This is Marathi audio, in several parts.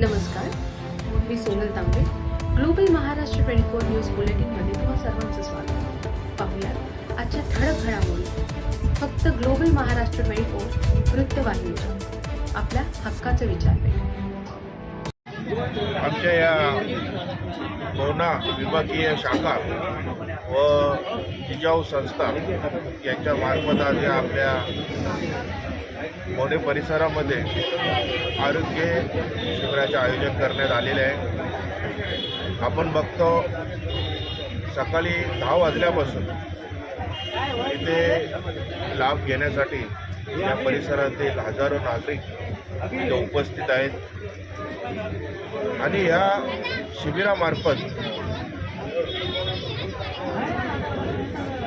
नमस्कार मी Sonal Tambe. Global Maharashtra twenty four news बुलेटिनमध्ये तुम्हा सर्वांचं स्वागत. पाहूयात आजच्या ठळक घडामोडी. फक्त ग्लोबल महाराष्ट्र ट्वेंटी फोर वृत्तवाहिनीच्या. आपल्या हक्काचं विचारले आमच्या या पवना विभागीय शाखा व जिजाऊ संस्था यांच्या मार्फत आज या आपल्या मोने परिसरामध्ये आरोग्य शिबिराचे आयोजन करण्यात आलेले आहे. आपण बघतो सकाळी दहा वाजल्यापासून इथे लाभ घेण्यासाठी या परिसरातील हजारो नागरिक इथे उपस्थित आहेत. आणि ह्या शिबिरामार्फत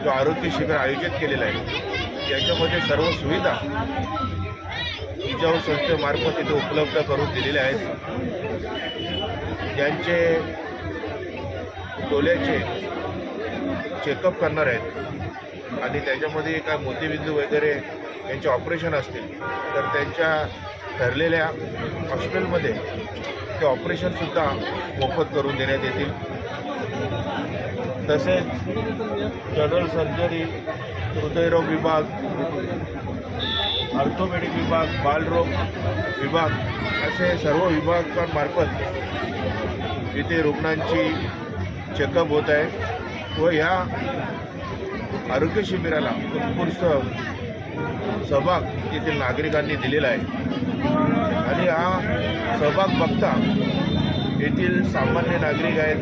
जो आरोग्य शिबिर आयोजित केलेलं आहे याच्यामध्ये सर्व सुविधा जिजाऊ संस्थेमार्फत इथे उपलब्ध करून दिलेले आहेत. ज्यांचे डोल्याचे चेकअप करणार आहेत. आणि त्याच्यामध्ये काय मोतीबिंदू वगैरे यांचे ऑपरेशन असतील तर त्यांच्या ठरलेल्या हॉस्पिटलमध्ये ते ऑपरेशनसुद्धा मोफत करून देण्यात येतील. तसेच जनरल सर्जरी हृदयरोग विभाग ऑर्थोपेडिक विभाग बालरोग विभाग असे सर्व विभागांमार्फत इथे रुग्णांची चेकअप होत आहे व ह्या आरोग्य शिबिराला उत्कृष्ट सहभाग येथील नागरिकांनी दिलेला आहे. आणि हा सहभाग बघता येथील सामान्य नागरिक आहेत.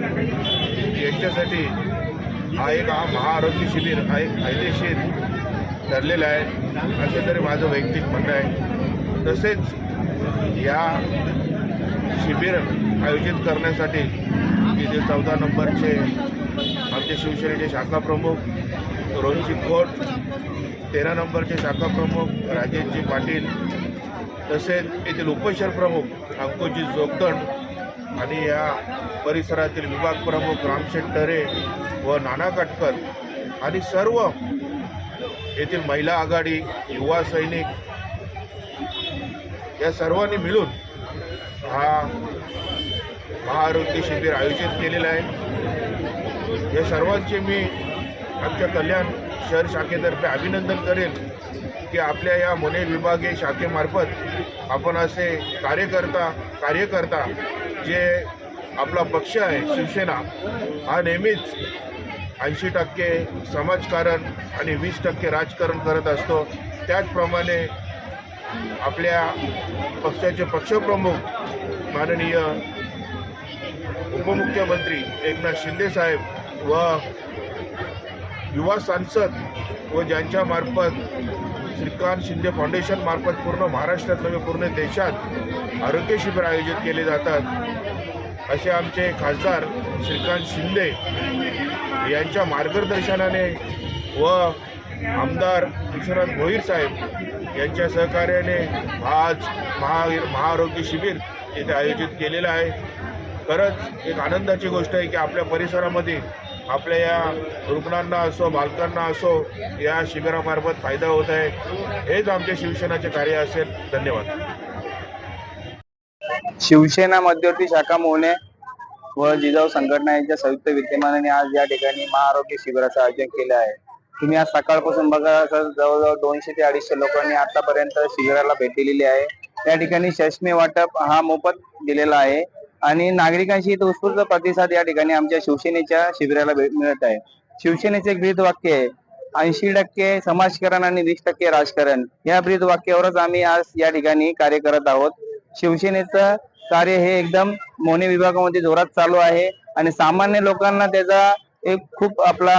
यांच्यासाठी हा एक हा महाआरोग्य शिबिर हा एक फायदेशीर ठरलेलं आहे. असे तरी माझं वैयक्तिक म्हणणं आहे. तसेच या शिबिर आयोजित करण्यासाठी तिथे चौदा नंबरचे आमचे शिवसेनेचे शाखा प्रमुख रोहितजी खोट तेरा नंबरचे शाखा प्रमुख राजेशजी पाटील तसेच येथील उपशहर प्रमुख अंकुशजी जोगदंड आणि या परिसरातील विभाग प्रमुख रामशेठ टरे व नाना काटकर आणि सर्व येथील महिला आघाडी युवा सैनिक या सर्वांनी मिळून हा महाआरोग्य शिबिर आयोजित केलेलं आहे. या सर्वांचे मी आमच्या कल्याण शहर शाखेतर्फे अभिनंदन करेन की आपल्या या मोने विभागीय शाखेमार्फत आपण असे कार्यकर्ता कार्यकर्ता जे आपला पक्ष आहे शिवसेना हा नेहमीच ऐंशी टक्के समाजकारण आणि वीस टक्के राजकारण करत असतो. त्याचप्रमाणे आपल्या पक्षाचे पक्षप्रमुख माननीय उपमुख्यमंत्री एकनाथ शिंदेसाहेब व युवा सांसद व ज्यांच्यामार्फत श्रीकांत शिंदे फाउंडेशन मार्फत पूर्ण महाराष्ट्रात नव्हे पूर्ण देशात आरोग्य शिबिर आयोजित केले जातात. असे आमचे खासदार श्रीकांत शिंदे यांच्या मार्गदर्शनाने व आमदार विश्वनाथ भोईर साहेब यांच्या सहकार्याने आज महा महाआरोग्य शिबिर इथे आयोजित केलेलं आहे. खरंच एक आनंदाची गोष्ट आहे की आपल्या परिसरामध्ये आपल्या या रुग्णांना असो बालकांना असो या शिबिरामार्फत फायदा होत आहे. हेच आमच्या शिवसेनाचे कार्य असेल. धन्यवाद. शिवसेना मध्यवर्ती शाखा मोहने व जिजाऊ संघटना यांच्या संयुक्त विद्यमानाने आज या ठिकाणी महाआरोग्य शिबिराचं आयोजन केलं आहे. तुम्ही आज सकाळपासून बघा तर जवळजवळ दोनशे ते अडीचशे लोकांनी आतापर्यंत शिबिराला भेट दिलेली आहे. या ठिकाणी चष्मे वाटप हा मोफत दिलेला आहे आणि नागरिकांशी उत्स्फूर्त प्रतिसाद या ठिकाणी आमच्या शिवसेनेच्या शिबिराला भेट मिळत आहे. शिवसेनेचे एक ब्रीद वाक्य आहे ऐंशी टक्के समाजकारण आणि वीस टक्के राजकारण. या ब्रीद वाक्यावरच आम्ही आज या ठिकाणी कार्य करत आहोत. शिवसेनेचं कार्य हे एकदम मोने विभागामध्ये जोरात चालू आहे आणि सामान्य लोकांना त्याचा एक खूप आपला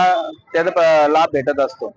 त्याचा लाभ भेटत असतो.